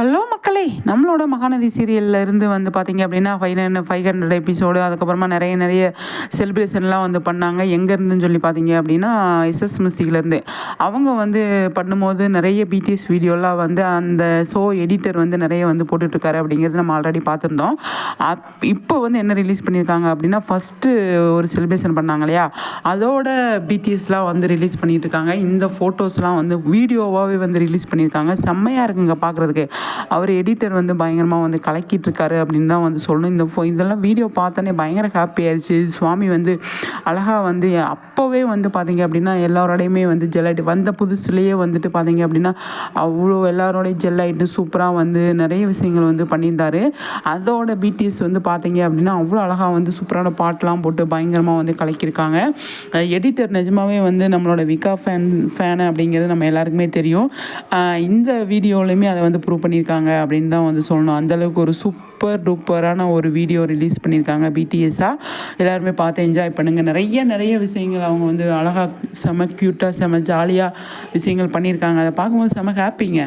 Hello மக்களே. நம்மளோட மகாநதி சீரியலில் இருந்து வந்து பார்த்தீங்க அப்படின்னா five nine five hundred episode அதுக்கப்புறமா நிறைய நிறைய செலிப்ரேஷன்லாம் வந்து பண்ணாங்க. எங்கேருந்துன்னு சொல்லி பார்த்தீங்க அப்படின்னா எஸ்எஸ் மியூசிக்லேருந்து அவங்க வந்து பண்ணும்போது நிறைய பிடிஎஸ் வீடியோலாம் வந்து அந்த ஷோ எடிட்டர் வந்து நிறைய வந்து போட்டுட்ருக்காரு அப்படிங்கிறது நம்ம ஆல்ரெடி பார்த்துருந்தோம் அப் இப்போ வந்து என்ன ரிலீஸ் பண்ணியிருக்காங்க அப்படின்னா ஃபஸ்ட்டு ஒரு செலிப்ரேஷன் பண்ணாங்க இல்லையா? அதோட பிடிஎஸ்லாம் வந்து ரிலீஸ் பண்ணிட்டு இருக்காங்க இந்த ஃபோட்டோஸ்லாம் வந்து வீடியோவாகவே வந்து ரிலீஸ் பண்ணியிருக்காங்க செம்மையாக இருக்குங்க பார்க்குறதுக்கு அவர் எடிட்டர் வந்து பயங்கரமாக வந்து கலக்கிட்டு இருக்காரு அப்படின்னு தான் வந்து சொல்லணும். இந்த ஃபோ இதெல்லாம் வீடியோ பார்த்தோன்னே பயங்கர ஹாப்பி ஆயிடுச்சு. சுவாமி வந்து அழகாக வந்து அப்போவே வந்து பார்த்தீங்க அப்படின்னா எல்லாரோடையுமே வந்து ஜெல்லாயிட்டு வந்த புதுசுலேயே வந்துட்டு பார்த்தீங்க அப்படின்னா அவ்வளோ எல்லாரோடையும் ஜெல்லாயிட்டு சூப்பராக வந்து நிறைய விஷயங்கள் வந்து பண்ணியிருந்தாரு. அதோட பிடிஎஸ் வந்து பார்த்தீங்க அப்படின்னா அவ்வளோ அழகாக வந்து சூப்பரான பாட்டெலாம் போட்டு பயங்கரமாக வந்து கலக்கியிருக்காங்க. எடிட்டர் நிஜமாவே வந்து நம்மளோட விகா ஃபேன் ஃபேனு அப்படிங்கிறது நம்ம எல்லாருக்குமே தெரியும். இந்த வீடியோலையுமே அதை வந்து ப்ரூவ் பண்ணியிருக்காங்க அப்படின்னு தான் வந்து சொல்லணும். அந்தளவுக்கு ஒரு சூப்பர் டூப்பரான ஒரு வீடியோ ரிலீஸ் பண்ணியிருக்காங்க பிடிஎஸ்ஸாக எல்லாருமே பார்த்து என்ஜாய் பண்ணுங்கள் நிறைய நிறைய விஷயங்கள் அவங்க வந்து அழகாக செம க்யூட்டாக செம ஜாலியாக விஷயங்கள் பண்ணியிருக்காங்க. அதை பார்க்கும்போது செம ஹாப்பிங்க